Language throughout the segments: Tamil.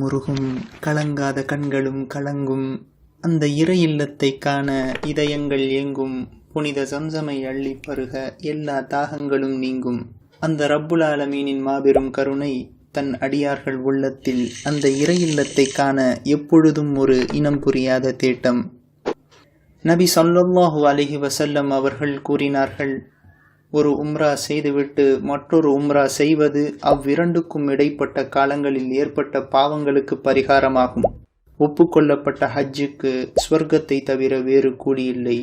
முருகும் கலங்காத கண்களும் கலங்கும் அந்த இறை இல்லத்தை காண இதயங்கள் ஏங்கும் புனித சம்சமை அள்ளி பருக எல்லா தாகங்களும் நீங்கும். அந்த ரப்புல் ஆலமீனின் மாபெரும் கருணை தன் அடியார்கள் உள்ளத்தில் அந்த இறை இல்லத்தை காண எப்பொழுதும் ஒரு இனம் புரியாத தேட்டம். நபி ஸல்லல்லாஹு அலிஹி வசல்லம் அவர்கள் கூறினார்கள் ஒரு உம்ரா செய்துவிட்டு மற்றொரு உம்ரா செய்வது அவ்விரண்டுக்கும் இடைப்பட்ட காலங்களில் ஏற்பட்ட பாவங்களுக்கு பரிகாரமாகும். ஒப்புக்கொள்ளப்பட்ட ஹஜ்ஜுக்கு ஸ்வர்க்கத்தை தவிர வேறு கூடியில்லை.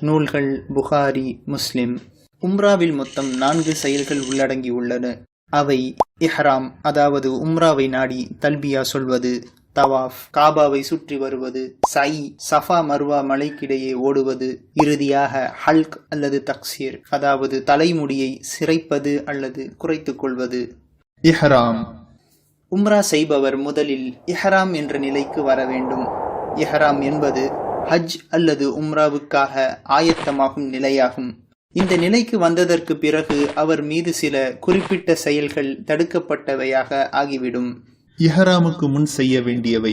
நூல்கள் புகாரி முஸ்லிம். உம்ராவில் மொத்தம் நான்கு செயல்கள் உள்ளடங்கியுள்ளன அவை இஹ்ராம் அதாவது உம்ராவை நாடி தல்பியா சொல்வது தவாஃப் காபாவை சுற்றி வருவது சை சஃபா மர்வா மலைக்கிடையே ஓடுவது இறுதியாக ஹல்க் அல்லது தக்சீர் அதாவது தலைமுடியை சிரைப்பது அல்லது குறைத்துக் கொள்வது. இஹ்ராம். உம்ரா செய்பவர் முதலில் இஹ்ராம் என்ற நிலைக்கு வர வேண்டும். இஹ்ராம் என்பது ஹஜ் அல்லது உம்ராவுக்காக ஆயத்தமாகும் நிலையாகும். இந்த நிலைக்கு வந்ததற்கு பிறகு அவர் மீது சில குறிப்பிட்ட செயல்கள் தடுக்கப்பட்டவையாக ஆகிவிடும். இஹராமுக்கு முன் செய்ய வேண்டியவை.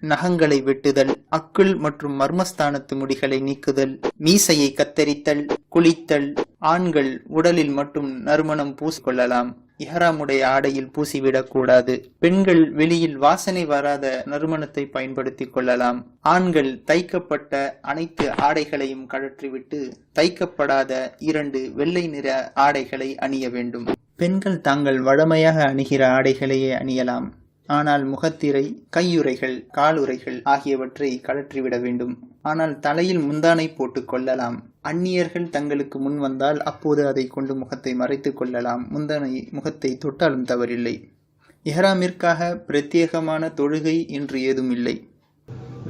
நகங்களை வெட்டுதல் அக்குள் மற்றும் மர்மஸ்தானத்து முடிகளை நீக்குதல் மீசையை கத்தரித்தல் குளித்தல் ஆண்கள் உடலில் மட்டும் நறுமணம் பூசிக்கொள்ளலாம். இஹராமுடைய ஆடையில் பூசிவிடக்கூடாது பெண்கள் வெளியில் வாசனை வராத நறுமணத்தை பயன்படுத்திக் கொள்ளலாம். ஆண்கள் தைக்கப்பட்ட அனைத்து ஆடைகளையும் கழற்றிவிட்டு தைக்கப்படாத இரண்டு வெள்ளை நிற ஆடைகளை அணிய வேண்டும். பெண்கள் தாங்கள் வழமையாக அணிகிற ஆடைகளையே அணியலாம். ஆனால் முகத்திரை கையுறைகள் காலுறைகள் ஆகியவற்றை கழற்றிவிட வேண்டும். ஆனால் தலையில் முந்தானை போட்டுக் கொள்ளலாம். அந்நியர்கள் தங்களுக்கு முன் வந்தால் அப்போது அதை கொண்டு முகத்தை மறைத்துக் கொள்ளலாம். முந்தானை முகத்தை தொட்டாலும் தவறில்லை. இஹ்ராமிற்காக பிரத்யேகமான தொழுகை என்று ஏதும் இல்லை.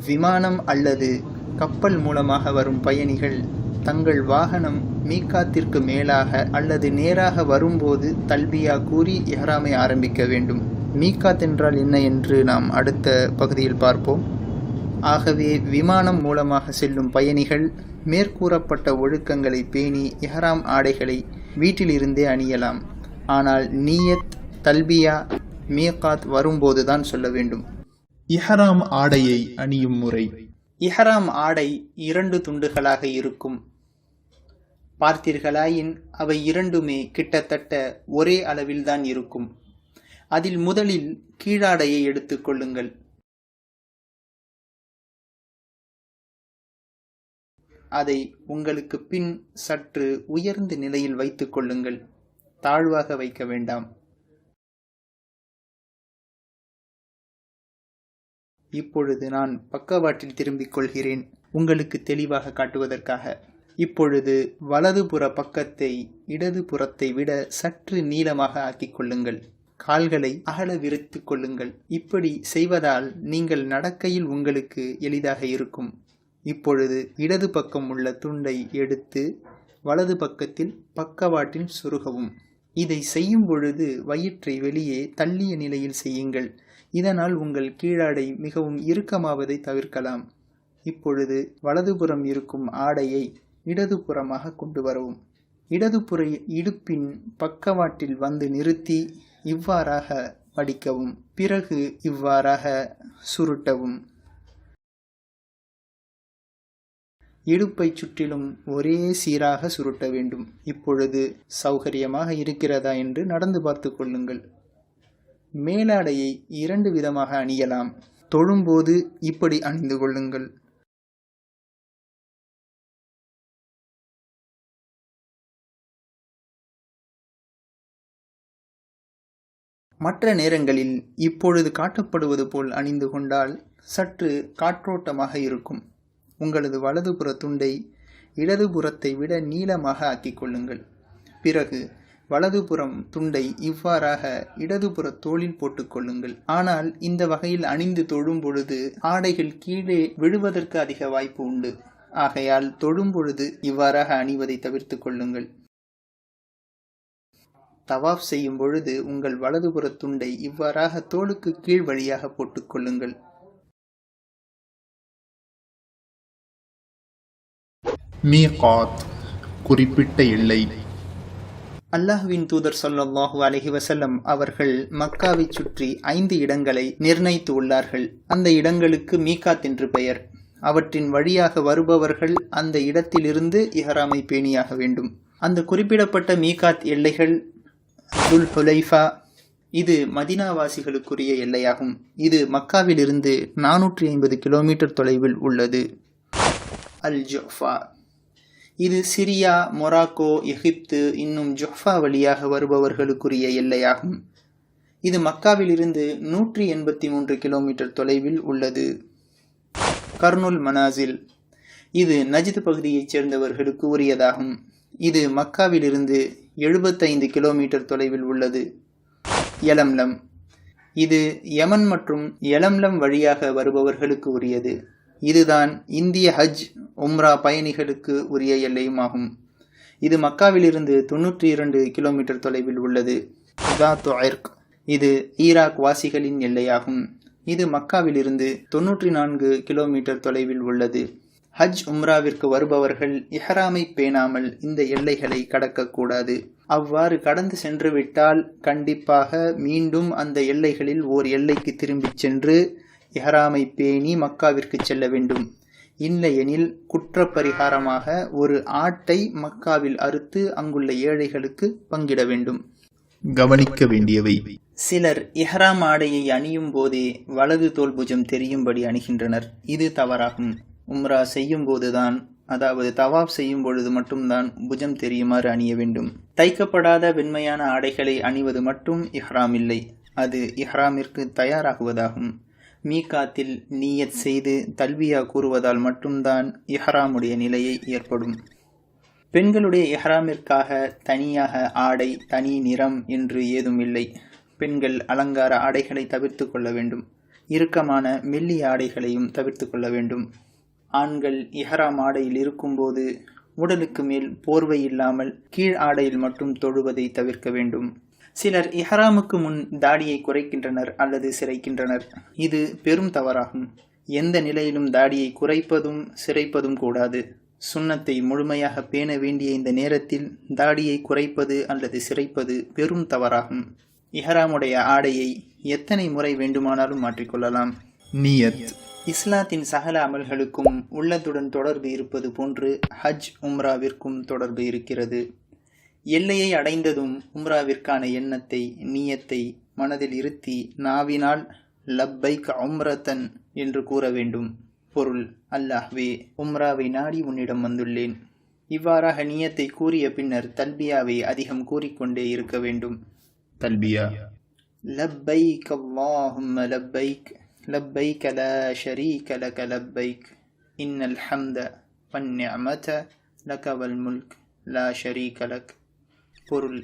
விமானம் அல்லது கப்பல் மூலமாக வரும் பயணிகள் தங்கள் வாகனம் மீக்காத்திற்கு மேலாக அல்லது நேராக வரும்போது தல்பியா கூறி இஹ்ராமை ஆரம்பிக்க வேண்டும். மீகாத் என்றால் என்ன என்று நாம் அடுத்த பகுதியில் பார்ப்போம். ஆகவே விமானம் மூலமாக செல்லும் பயணிகள் மேற்கூறப்பட்ட ஒழுக்கங்களை பேணி இஹ்ராம் ஆடைகளை வீட்டிலிருந்தே அணியலாம். ஆனால் நீயத் தல்பியா மீகாத் வரும்போதுதான் சொல்ல வேண்டும். இஹ்ராம் ஆடையை அணியும் முறை. இஹ்ராம் ஆடை இரண்டு துண்டுகளாக இருக்கும். பார்த்தீர்களாயின் அவை இரண்டுமே கிட்டத்தட்ட ஒரே அளவில்தான் இருக்கும். அதில் முதலில் கீழாடையை எடுத்துக்கொள்ளுங்கள் அதை உங்களுக்கு பின் சற்று உயர்ந்த நிலையில் வைத்துக் கொள்ளுங்கள். தாழ்வாக வைக்க வேண்டாம். இப்பொழுது நான் பக்கவாட்டில் திரும்பிக் கொள்கிறேன். உங்களுக்கு தெளிவாக காட்டுவதற்காக. இப்பொழுது வலதுபுற பக்கத்தை இடது புறத்தை விட சற்று நீளமாக ஆக்கிக் கொள்ளுங்கள். கால்களை அகல விரித்து கொள்ளுங்கள். இப்படி செய்வதால் நீங்கள் நடக்கையில் உங்களுக்கு எளிதாக இருக்கும். இப்பொழுது இடது பக்கம் உள்ள துண்டை எடுத்து வலது பக்கத்தில் பக்கவாட்டில் சுருகவும். இதை செய்யும் பொழுது வயிற்றை வெளியே தள்ளிய நிலையில் செய்யுங்கள். இதனால் உங்கள் கீழாடை மிகவும் இறுக்கமாவதை தவிர்க்கலாம். இப்பொழுது வலதுபுறம் இருக்கும் ஆடையை இடதுபுறமாக கொண்டு வரவும். இடதுபுற இடுப்பின் பக்கவாட்டில் வந்து நிறுத்தி இவ்வாறாக மடிக்கவும் பிறகு இவ்வாறாக சுருட்டவும். இடுப்பை சுற்றிலும் ஒரே சீராக சுருட்ட வேண்டும். இப்பொழுது சௌகரியமாக இருக்கிறதா என்று நடந்து பார்த்து கொள்ளுங்கள். மேலாடையை இரண்டு விதமாக அணியலாம். தொழும்போது இப்படி அணிந்து கொள்ளுங்கள். மற்ற நேரங்களில் இப்பொழுது காட்டப்படுவது போல் அணிந்து கொண்டால் சற்று காற்றோட்டமாக இருக்கும். உங்களது வலதுபுற துண்டை இடதுபுறத்தை விட நீளமாக ஆக்கிக் கொள்ளுங்கள். பிறகு வலதுபுறம் துண்டை இவ்வாறாக இடதுபுற தோளில் போட்டுக்கொள்ளுங்கள் ஆனால் இந்த வகையில் அணிந்து தொழும் பொழுது ஆடைகள் கீழே விழுவதற்கு அதிக வாய்ப்பு உண்டு. ஆகையால் தொழும் பொழுது இவ்வாறாக அணிவதை தவிர்த்து கொள்ளுங்கள். தவாஃப் செய்யும் பொழுது உங்கள் வலதுபுற துண்டை இவ்வாறாக தோளுக்கு கீழ் வழியாக போட்டுக்கொள்ளுங்கள் மீகாத் குறிப்பிட்ட எல்லை. அல்லாஹ்வின் தூதர் ஸல்லல்லாஹு அலைஹி வஸல்லம் அவர்கள் மக்காவைச் சுற்றி ஐந்து இடங்களை நிர்ணயித்து உள்ளார்கள். அந்த இடங்களுக்கு மீகாத் என்று பெயர். அவற்றின் வழியாக வருபவர்கள் அந்த இடத்திலிருந்து இஹ்ராமை பேணியாக வேண்டும். அந்த குறிப்பிடப்பட்ட மீகாத் எல்லைகள் துல் ஹுலைஃபா இது மதினாவாசிகளுக்குரிய எல்லையாகும். இது மக்காவிலிருந்து நானூற்றி ஐம்பது கிலோமீட்டர் தொலைவில் உள்ளது. அல் ஜொஃபா இது சிரியா மொராக்கோ எகிப்து இன்னும் ஜொஃபா வழியாக வருபவர்களுக்குரிய எல்லையாகும். இது மக்காவிலிருந்து நூற்றி எண்பத்தி மூன்று கிலோமீட்டர் தொலைவில் உள்ளது. கர்னுல் மனாசில். இது நஜித் பகுதியைச் சேர்ந்தவர்களுக்கு உரியதாகும். இது மக்காவிலிருந்து எழுபத்தைந்து கிலோமீட்டர் தொலைவில் உள்ளது. எலம்லம். இது யமன் மற்றும் எலம்லம் வழியாக வருபவர்களுக்கு உரியது. இதுதான் இந்திய ஹஜ் உம்ரா பயணிகளுக்கு உரிய எல்லையுமாகும். இது மக்காவிலிருந்து தொன்னூற்றி இரண்டு கிலோமீட்டர் தொலைவில் உள்ளது. உதாத்து ஐர்க். இது ஈராக் வாசிகளின் எல்லையாகும். இது மக்காவிலிருந்து தொன்னூற்றி நான்கு கிலோமீட்டர் தொலைவில் உள்ளது. ஹஜ் உம்ராவிற்கு வருபவர்கள் இஹ்ராமை பேணாமல் இந்த எல்லைகளை கடக்கக்கூடாது. அவ்வாறு கடந்து சென்று விட்டால் கண்டிப்பாக மீண்டும் அந்த எல்லைகளில் ஓர் எல்லைக்கு திரும்பிச் சென்று இஹ்ராமை பேணி மக்காவிற்கு செல்ல வேண்டும். இல்லையெனில் குற்றப்பரிகாரமாக ஒரு ஆட்டை மக்காவில் அறுத்து அங்குள்ள ஏழைகளுக்கு பங்கிட வேண்டும். கவனிக்க வேண்டியவை. சிலர் இஹ்ராம் ஆடையை அணியும் போதே வலது தோல் புஜம் தெரியும்படி அணிகின்றனர். இது தவறாகும். உம்ரா செய்யும் போதுதான் அதாவது தவாப் செய்யும் பொழுது மட்டும்தான் புஜம் தெரியுமாறு அணிய வேண்டும். தைக்கப்படாத வெண்மையான ஆடைகளை அணிவது மட்டும் இஹ்ராம் இல்லை. அது இஹ்ராமிற்கு தயாராகுவதாகும். மீகாத்தில் நீயத் செய்து தல்வியா கூறுவதால் மட்டும்தான் இஹ்ராமுடைய நிலையை ஏற்படும். பெண்களுடைய இஹ்ராமிற்காக தனியாக ஆடை தனி நிறம் என்று ஏதும் இல்லை. பெண்கள் அலங்கார ஆடைகளை தவிர்த்து கொள்ள வேண்டும். இறுக்கமான மெல்லிய ஆடைகளையும் தவிர்த்து கொள்ள வேண்டும். ஆண்கள் இஹராம் ஆடையில் இருக்கும்போது உடலுக்கு மேல் போர்வை இல்லாமல் கீழ் ஆடையில் மட்டும் தொழுவதை தவிர்க்க வேண்டும். சிலர் இஹராமுக்கு முன் தாடியை குறைக்கின்றனர் அல்லது சிறைக்கின்றனர். இது பெரும் தவறாகும். எந்த நிலையிலும் தாடியை குறைப்பதும் சிறைப்பதும் கூடாது. சுண்ணத்தை முழுமையாக பேண வேண்டிய இந்த நேரத்தில் தாடியை குறைப்பது அல்லது சிறைப்பது பெரும் தவறாகும். இஹராமுடைய ஆடையை எத்தனை முறை வேண்டுமானாலும் மாற்றிக்கொள்ளலாம். நியத். இஸ்லாத்தின் சகல அமல்களுக்கும் உள்ளத்துடன் தொடர்பு இருப்பது போன்று ஹஜ் உம்ராவிற்கும் தொடர்பு இருக்கிறது. எல்லையை அடைந்ததும் உம்ராவிற்கான எண்ணத்தை நீயத்தை மனதில் இருத்தி நாவினால் லப்பைக் உம்ரத்தன் என்று கூற வேண்டும். பொருள் அல்லாஹ்வே உம்ராவை நாடி உன்னிடம் வந்துள்ளேன். இவ்வாறாக நீயத்தை கூறிய பின்னர் தல்பியாவை அதிகம் கூறிக்கொண்டே இருக்க வேண்டும். தல்பியா? லப்பைக் அல்லாஹும் லப்பைக் لبيك لا شريك لك لبيك إن الحمد والنعمة لك والملك لا شريك لك பொருள்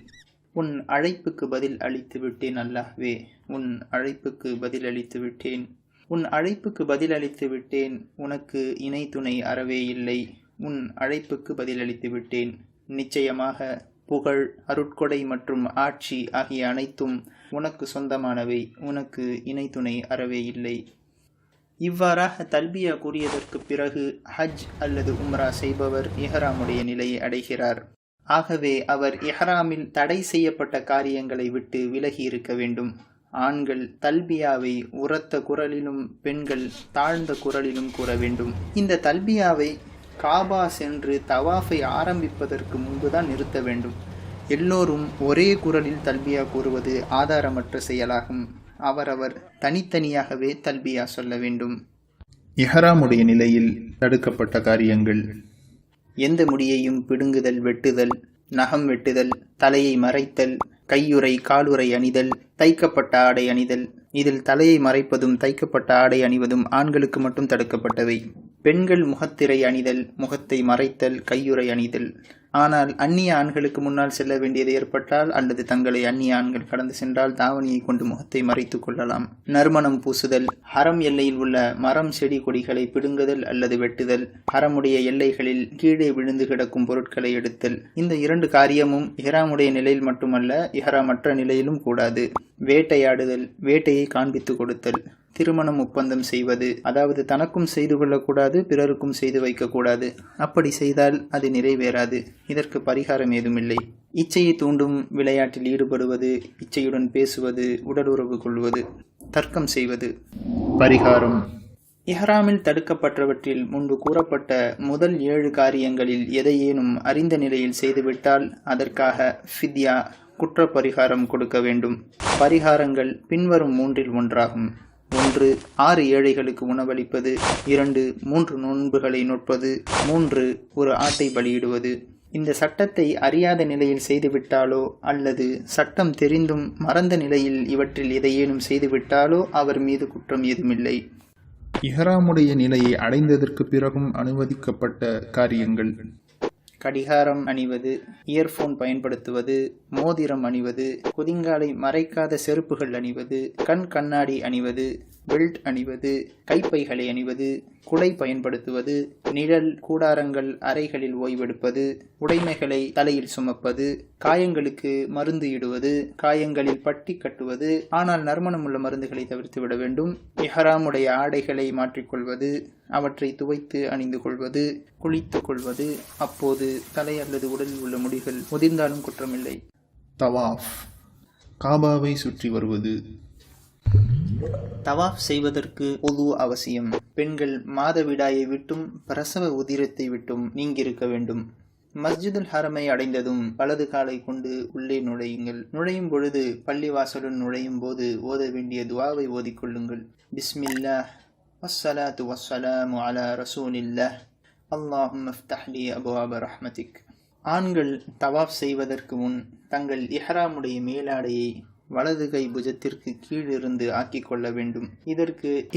உன் அழைப்புக்கு பதில் அளித்து விட்டேன் அல்லாஹ்வே உன் அழைப்புக்கு பதில் அளித்து விட்டேன் உன் அழைப்புக்கு பதில் அளித்து விட்டேன் உனக்கு இணை துணை அறவே இல்லை உன் அழைப்புக்கு பதிலளித்து விட்டேன் நிச்சயமாக புகழ் அருட்கொடை மற்றும் ஆட்சி ஆகிய அனைத்தும் உனக்கு சொந்தமானவை. உனக்கு இணை துணை அறவே இல்லை. இவ்வாறாக தல்பியா கூறியதற்கு பிறகு ஹஜ் அல்லது உம்ரா செய்பவர் இஹ்ராமுடைய நிலையை அடைகிறார். ஆகவே அவர் இஹ்ராமில் தடை செய்யப்பட்ட காரியங்களை விட்டு விலகி இருக்க வேண்டும். ஆண்கள் தல்பியாவை உரத்த குரலிலும் பெண்கள் தாழ்ந்த குரலிலும் கூற வேண்டும். இந்த தல்பியாவை காபா சென்று தவாஃபை ஆரம்பிப்பதற்கு முன்புதான் நிறுத்த வேண்டும். எல்லோரும் ஒரே குரலில் தல்பியா கூறுவது ஆதாரமற்ற செயலாகும். அவரவர் தனித்தனியாகவே தல்பியா சொல்ல வேண்டும். இஹ்ராமுடைய நிலையில் தடுக்கப்பட்ட காரியங்கள். எந்த முடியையும் பிடுங்குதல் வெட்டுதல் நகம் வெட்டுதல் தலையை மறைத்தல் கையுறை காலுறை அணிதல் தைக்கப்பட்ட ஆடை அணிதல் இதில் தலையை மறைப்பதும் தைக்கப்பட்ட ஆடை அணிவதும் ஆண்களுக்கு மட்டும் தடுக்கப்பட்டவை. பெண்கள் முகத்திரை அணிதல் முகத்தை மறைத்தல் கையுறை அணிதல். ஆனால் அந்நிய ஆண்களுக்கு முன்னால் செல்ல வேண்டியது ஏற்பட்டால் அல்லது தங்களை அந்நிய ஆண்கள் கடந்து சென்றால் தாவணியை கொண்டு முகத்தை மறைத்துக் கொள்ளலாம். நறுமணம் பூசுதல் ஹரம் எல்லையில் உள்ள மரம் செடி கொடிகளை பிடுங்குதல் அல்லது வெட்டுதல் ஹரமுடைய எல்லைகளில் கீழே விழுந்து கிடக்கும் பொருட்களை எடுத்தல். இந்த இரண்டு காரியமும் இஹராமுடைய நிலையில் மட்டுமல்ல இஹராமற்ற நிலையிலும் கூடாது. வேட்டையாடுதல் வேட்டையை காண்பித்து கொடுத்தல். திருமணம் ஒப்பந்தம் செய்வது அதாவது தனக்கும் செய்து கொள்ளக்கூடாது பிறருக்கும் செய்து வைக்கக்கூடாது. அப்படி செய்தால் அது நிறைவேறாது. இதற்கு பரிகாரம் ஏதுமில்லை. இச்சையை தூண்டும் விளையாட்டில் ஈடுபடுவது இச்சையுடன் பேசுவது உடலுறவு கொள்வது தர்க்கம் செய்வது. பரிகாரம். இஹ்ராமில் தடுக்கப்பட்டவற்றில் முன்பு கூறப்பட்ட முதல் ஏழு காரியங்களில் எதையேனும் அறிந்த நிலையில் செய்துவிட்டால் அதற்காக ஃபித்யா குற்ற பரிகாரம் கொடுக்க வேண்டும். பரிகாரங்கள் பின்வரும் மூன்றில் ஒன்றாகும். ஒன்று ஆறு ஏழைகளுக்கு உணவளிப்பது இரண்டு மூன்று நோன்புகளை நொற்பது மூன்று ஒரு ஆட்டை பலியிடுவது. இந்த சட்டத்தை அறியாத நிலையில் செய்துவிட்டாலோ அல்லது சட்டம் தெரிந்தும் மறந்த நிலையில் இவற்றில் எதையேனும் செய்துவிட்டாலோ அவர் மீது குற்றம் ஏதுமில்லை இஹராமுடைய நிலையை அடைந்ததற்கு பிறகும் அனுமதிக்கப்பட்ட காரியங்கள். கடிகாரம் அணிவது இயர்போன் பயன்படுத்துவது மோதிரம் அணிவது குதிங்காலை மறைக்காத செருப்புகள் அணிவது கண் கண்ணாடி அணிவது பெல்ட் அணிவது கைப்பைகளை அணிவது குடை பயன்படுத்துவது நிழல் கூடாரங்கள் அறைகளில் ஓய்வெடுப்பது உடைமைகளை தலையில் சுமப்பது காயங்களுக்கு மருந்து இடுவது காயங்களில் பட்டி கட்டுவது ஆனால் நறுமணம் உள்ள மருந்துகளை தவிர்த்து விட வேண்டும் எஹராமுடைய ஆடைகளை மாற்றிக்கொள்வது அவற்றை துவைத்து அணிந்து கொள்வது குளித்துக் கொள்வது அப்போது தலை அல்லது உடலில் உள்ள முடிகள் முதிர்ந்தாலும் குற்றமில்லை. தவாஃப். காபாவை சுற்றி வருவது தவாஃப் செய்வதற்கு பொது அவசியம். பெண்கள் மாதவிடாயை விட்டும் பிரசவ உதிரத்தை விட்டும் நீங்கியிருக்க வேண்டும். மஸ்ஜிதுல் ஹரமை அடைந்ததும் வலது காலை கொண்டு உள்ளே நுழையுங்கள். நுழையும் பொழுது பள்ளிவாசலுடன் நுழையும் போது ஓத வேண்டிய துவாவை ஓதிக்கொள்ளுங்கள் பிஸ்மில்லா வஸ்ஸலாத்து வஸ்ஸலாமு அலா ரசூலில்லா அல்லாஹும் அஃப்தஹ்லி அபுவாப ரஹ்மதிக். ஆண்கள் தவாஃப் செய்வதற்கு முன் தங்கள் இஹ்ராமுடைய மேலாடையை வலது கை புஜத்திற்கு கீழிருந்து ஆக்கிக் கொள்ள வேண்டும். இதற்கு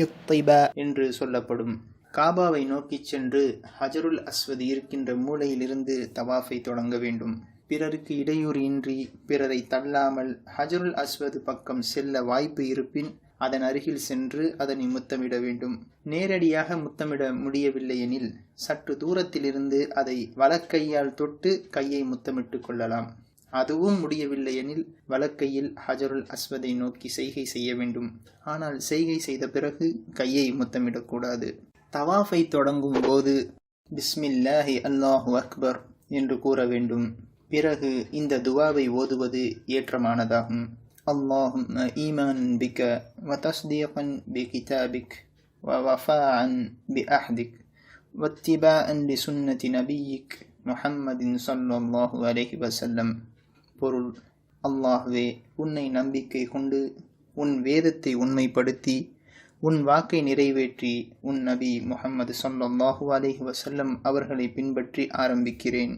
என்று சொல்லப்படும். காபாவை நோக்கிச் சென்று ஹஜருல் அஸ்வத் இருக்கின்ற மூலையிலிருந்து தவாஃபை தொடங்க வேண்டும். பிறருக்கு இடையூறு இன்றி பிறரை தள்ளாமல் ஹஜருல் அஸ்வத் பக்கம் செல்ல வாய்ப்பு இருப்பின் அதன் அருகில் சென்று அதனை முத்தமிட வேண்டும். நேரடியாக முத்தமிட முடியவில்லை எனில் சற்று தூரத்திலிருந்து அதை வலக்கையால் தொட்டு கையை முத்தமிட்டு கொள்ளலாம். அதுவும் முடியவில்லை எனில் வலக்கையில் ஹஜருல் அஸ்வதை நோக்கி செய்கை செய்ய வேண்டும். ஆனால் செய்கை செய்த பிறகு கையை முத்தமிடக்கூடாது. தவாஃபை தொடங்கும் போது பிஸ்மில்லாஹி அல்லாஹு அக்பர் என்று கூற வேண்டும். பிறகு இந்த துவாவை ஓதுவது ஏற்றமானதாகும். அல்லாஹும் ஈமான் பிக வ தஸ்தீகன் பி கிதாபிக் வ வஃபாஅன் பி அஹ்திக் வத்திபாஅன் பி சுன்னதி நபியிக் முஹம்மதின் ஸல்லல்லாஹு அலைஹி வஸல்லம். பொருள். அல்லாஹ்வே உன்னை நம்பிக்கை கொண்டு உன் வேதத்தை உண்மைப்படுத்தி உன் வாக்கை நிறைவேற்றி உன் நபி முகமது ஸல்லல்லாஹு அலைஹி வசல்லம் அவர்களை பின்பற்றி ஆரம்பிக்கிறேன்.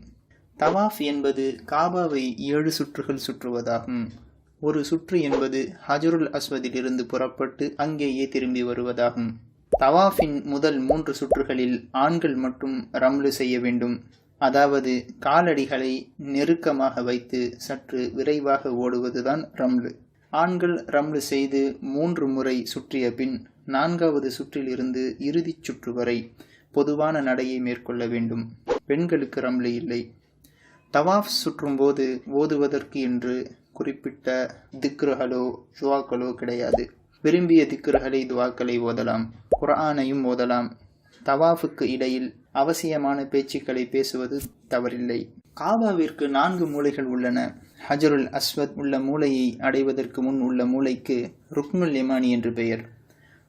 தவாஃப் என்பது காபாவை ஏழு சுற்றுகள் சுற்றுவதாகும். ஒரு சுற்று என்பது ஹஜருல் அஸ்வதிலிருந்து புறப்பட்டு அங்கேயே திரும்பி வருவதாகும். தவாஃபின் முதல் மூன்று சுற்றுகளில் ஆண்கள் மட்டும் ரம்லு செய்ய வேண்டும். அதாவது காலடிகளை நெருக்கமாக வைத்து சற்று விரைவாக ஓடுவதுதான் ரம்லு. ஆண்கள் ரம்லு செய்து மூன்று முறை சுற்றிய பின் நான்காவது சுற்றிலிருந்து இறுதிச் சுற்று வரை பொதுவான நடையை மேற்கொள்ள வேண்டும். பெண்களுக்கு ரம்லு இல்லை. தவாஃப் சுற்றும்போது ஓதுவதற்கு என்று குறிப்பிட்ட திக்ருகளோ துவாக்களோ கிடையாது. விரும்பிய திக்ருகளை துவாக்களை ஓதலாம். குரானையும் ஓதலாம். தவாஃபுக்கு இடையில் அவசியமான பேச்சுக்களை பேசுவது தவறில்லை. காபாவிற்கு நான்கு மூலைகள் உள்ளன. ஹஜருல் அஸ்வத் உள்ள மூலையை அடைவதற்கு முன் உள்ள மூலைக்கு ருக்னுல் எமானி என்று பெயர்.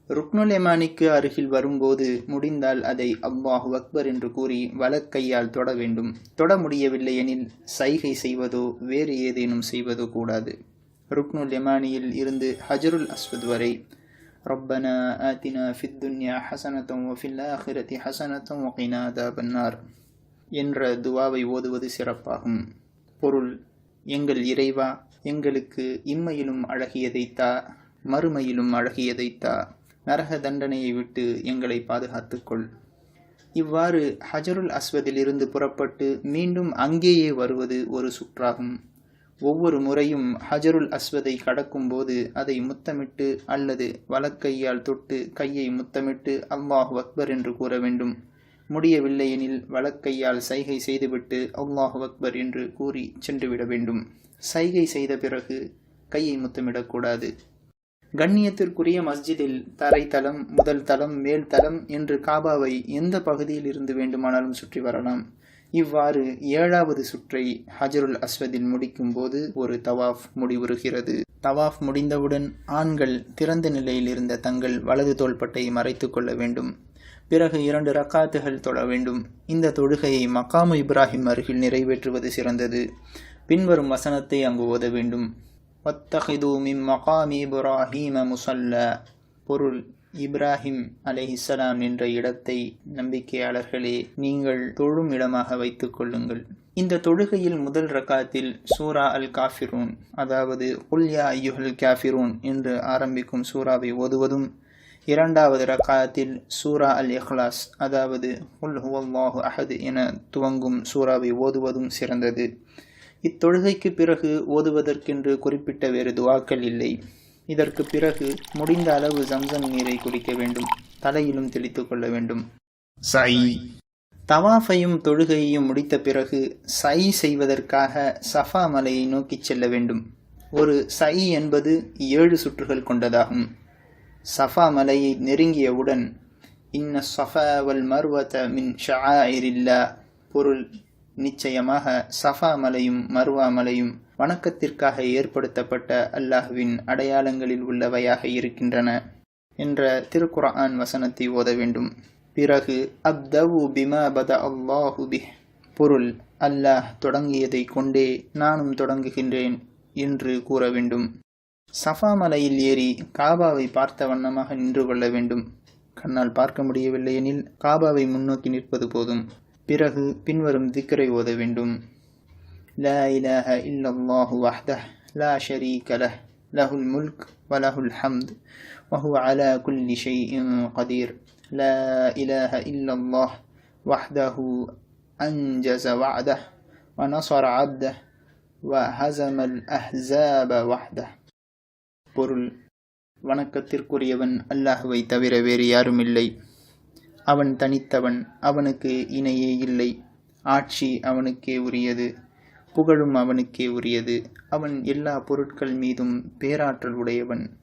ருக்னுல் எமானிக்கு அருகில் வரும்போது முடிந்தால் அதை அல்லாஹு அக்பர் என்று கூறி வலக்கையால் தொட வேண்டும். தொட முடியவில்லை எனில் சைகை செய்வதோ வேறு ஏதேனும் செய்வதோ கூடாது. ருக்னுல் எமானியில் இருந்து ஹஜருல் அஸ்வத் வரை ربنا آتنا في الدنيا حسنة وفي الآخرة حسنة وقنا عذاب النار என்ற துவாவை ஓதுவது சிறப்பாகும் பொருள் எங்கள் இறைவா எங்களுக்கு இம்மையிலும் அழகியதை தா மறுமையிலும் அழகியதை தா நரக தண்டனையை விட்டு எங்களை பாதுகாத்துக்கொள் இவ்வாறு ஹஜருல் அஸ்வதிலிருந்து புறப்பட்டு மீண்டும் அங்கேயே வருவது ஒரு சுற்றாகும் ஒவ்வொரு முறையும் ஹஜருல் அஸ்வதை கடக்கும்போது அதை முத்தமிட்டு அல்லது வலக்கையால் தொட்டு கையை முத்தமிட்டு அல்லாஹ் அக்பர் என்று கூற வேண்டும். முடியவில்லை எனில் வலக்கையால் சைகை செய்துவிட்டு அல்லாஹ் அக்பர் என்று கூறி சென்றுவிட வேண்டும். சைகை செய்த பிறகு கையை முத்தமிடக்கூடாது. கண்ணியத்திற்குரிய மஸ்ஜிதில் தரைத்தளம் முதல் தளம் மேல் தளம் என்று காபாவை எந்த பகுதியில் இருந்து வேண்டுமானாலும் சுற்றி வரலாம். இவ்வாறு ஏழாவது சுற்றை ஹஜருல் அஸ்வதில் முடிக்கும் போது ஒரு தவாஃப் முடிவுறுகிறது. தவாஃப் முடிந்தவுடன் ஆண்கள் திறந்த நிலையில் இருந்த தங்கள் வலது தோள்பட்டை மறைத்து கொள்ள வேண்டும். பிறகு இரண்டு ரக்காத்துகள் தொழ வேண்டும். இந்த தொழுகையை மக்காமு இப்ராஹிம் அருகில் நிறைவேற்றுவது சிறந்தது. பின்வரும் வசனத்தை அங்கு ஓத வேண்டும். வத்தஹிது மின் மகாமி இப்ராஹீம முசல்ல பொருள். இப்ராஹிம் அலைஹிஸ்ஸலாம் என்ற இடத்தை நம்பிக்கையாளர்களே நீங்கள் தொழும் இடமாக வைத்துக் கொள்ளுங்கள். இந்த தொழுகையில் முதல் ரக்காத்தில் சூரா அல் காஃபிரூன் அதாவது உல்யா ஐயுஹல் காஃபிரூன் என்று ஆரம்பிக்கும் சூராவை ஓதுவதும் இரண்டாவது ரக்காத்தில் சூரா அல் இஹ்லாஸ் அதாவது உல் ஹுவல்லாஹு அஹது என துவங்கும் சூறாவை ஓதுவதும் சிறந்தது. இத்தொழுகைக்கு பிறகு ஓதுவதற்கென்று குறிப்பிட்ட வேறு துவாக்கள் இல்லை. இதற்கு பிறகு முடிந்த அளவு ஜம்சம் நீரை குடிக்க வேண்டும் தலையிலும் தெளித்துக் கொள்ள வேண்டும். சை. தவாஃபையும் தொழுகையையும் முடித்த பிறகு சை செய்வதற்காக சஃபா மலையை நோக்கிச் செல்ல வேண்டும். ஒரு சை என்பது ஏழு சுற்றுகள் கொண்டதாகும். சஃபா மலையை நெருங்கியவுடன் இன்ன சஃபா வல் மர்வத மின் ஷஆயிரில்லா பொருள் நிச்சயமாக சஃபா மலையும் மர்வா மலையும் வணக்கத்திற்காக ஏற்படுத்தப்பட்ட அல்லாஹ்வின் அடையாளங்களில் உள்ளவையாக இருக்கின்றன என்ற திருக்குரான் வசனத்தை ஓத வேண்டும். பிறகு அப்தவு பிமா பத அல்லாஹு பொருள் அல்லாஹ் தொடங்கியதை கொண்டே நானும் தொடங்குகின்றேன் என்று கூற வேண்டும். சஃபா மலையில் ஏறி காபாவை பார்த்த வண்ணமாக நின்று கொள்ள வேண்டும். கண்ணால் பார்க்க முடியவில்லை எனில் காபாவை முன்னோக்கி நிற்பது போதும். பிறகு பின்வரும் திக்கரை ஓத வேண்டும். لا إله إلا الله وحده لا شريك له له الملك وله الحمد وهو على كل شيء قدير. لا إله إلا الله وحده أنجز وعده ونصر عبده وهزم الأحزاب وحده. பொருள். வணக்கத்திற்குரியவன் அல்லாஹுவை தவிர வேறு யாருமில்லை. அவன் தனித்தவன் அவனுக்கு இணையே இல்லை. ஆட்சி அவனுக்கே உரியது. புகழும் அவனுக்கே உரியது. அவன் எல்லா பொருட்கள் மீதும் பேராற்றல் உடையவன்.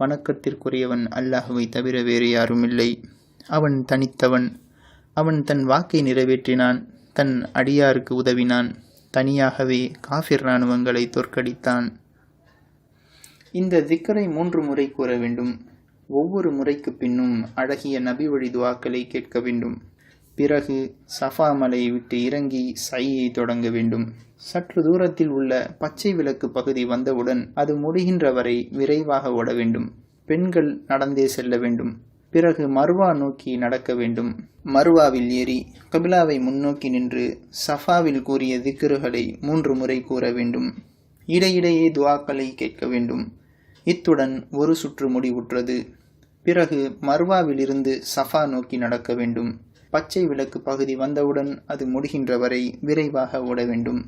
வணக்கத்திற்குரியவன் அல்லாஹுவை தவிர வேறு யாரும் இல்லை அவன் தனித்தவன். அவன் தன் வாக்கை நிறைவேற்றினான். தன் அடியாருக்கு உதவினான். தனியாகவே காஃபிர் இராணுவங்களை தோற்கடித்தான். இந்த திக்கரை மூன்று முறை கூற வேண்டும். ஒவ்வொரு முறைக்கு பின்னும் அழகிய நபி வழி துவாக்களை கேட்க வேண்டும். பிறகு சஃபா மலையை விட்டு இறங்கி சையை தொடங்க வேண்டும். சற்று தூரத்தில் உள்ள பச்சை விளக்கு பகுதி வந்தவுடன் அது முடிகின்ற வரை விரைவாக ஓட வேண்டும். பெண்கள் நடந்தே செல்ல வேண்டும். பிறகு மர்வா நோக்கி நடக்க வேண்டும். மர்வாவில் ஏறி கபிலாவை முன்னோக்கி நின்று சஃபாவில் கூறிய திக்ருகளை மூன்று முறை கூற வேண்டும். இடையிடையே துவாக்களை கேட்க வேண்டும். இத்துடன் ஒரு சுற்று முடிவுற்றது. பிறகு மர்வாவிலிருந்து சஃபா நோக்கி நடக்க வேண்டும். பச்சை விளக்கு பகுதி வந்தவுடன் அது முடிகின்ற வரை விரைவாக ஓட வேண்டும்.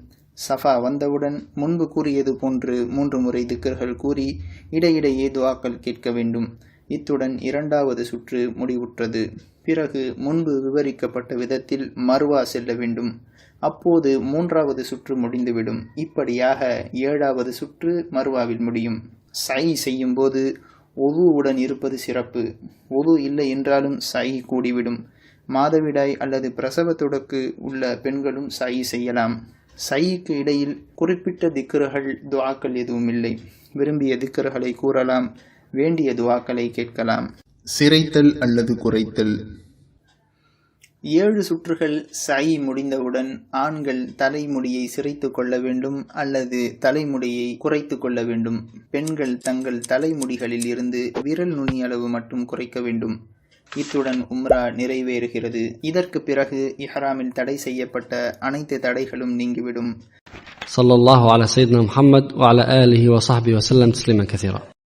சஃபா வந்தவுடன் முன்பு கூறியது போன்று மூன்று முறை திக்கர்கள் கூறி இடையிடையே துவாக்கள் கேட்க வேண்டும். இத்துடன் இரண்டாவது சுற்று முடிவுற்றது. பிறகு முன்பு விவரிக்கப்பட்ட விதத்தில் மர்வா செல்ல வேண்டும். அப்போது மூன்றாவது சுற்று முடிந்துவிடும். இப்படியாக ஏழாவது சுற்று மர்வாவில் முடியும். சை செய்யும்போது ஒதுவுடன் இருப்பது சிறப்பு. ஒது இல்லை என்றாலும் சை கூடிவிடும். மாதவிடாய் அல்லது பிரசவ தொடக்கு உள்ள பெண்களும் சை செய்யலாம். சைக்கு இடையில் குறிப்பிட்ட திக்கர்கள் துவாக்கள் எதுவும் இல்லை. விரும்பிய திக்கர்களை கூறலாம் வேண்டிய துவாக்களை கேட்கலாம். சிரைத்தல் அல்லது குறைத்தல். ஏழு சுற்றுகள் சை முடிந்தவுடன் ஆண்கள் தலைமுடியை சிரைத்து கொள்ள வேண்டும் அல்லது தலைமுடியை குறைத்து கொள்ள வேண்டும். பெண்கள் தங்கள் தலைமுடிகளில் இருந்து விரல் நுனி அளவு மட்டும் குறைக்க வேண்டும். இத்துடன் உம்ரா நிறைவேறுகிறது இதற்கு பிறகு இஹ்ராமில் தடை செய்யப்பட்ட அனைத்து தடைகளும் நீங்கிவிடும் صلى الله على سيدنا محمد وعلى آله وصحبه وسلم تسليما كثيرا